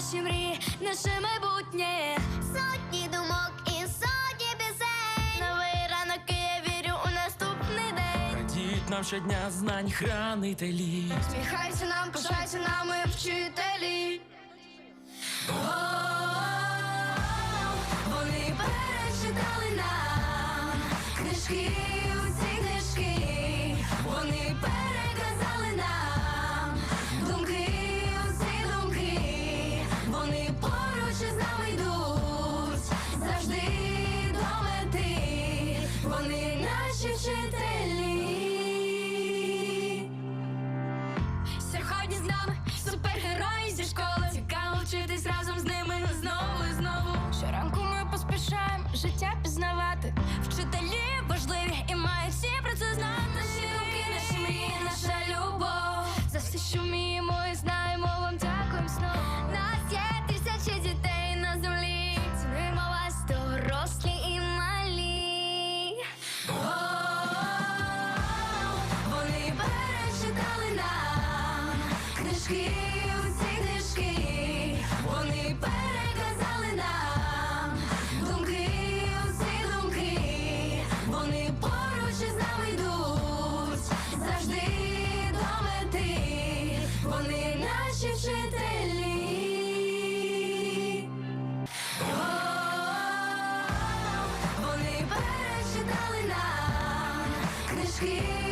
ваші мрії, наше майбутнє. Сотні думок і сотні пісень. Новий ранок і я вірю у наступний день. Радіють нам щодня знань, хранителі. Сміхайся нам, пишайся нами, вчителі. Вони перечитали нам книжки. життя. вони наші вчителі. О вони перечитали нам книжки.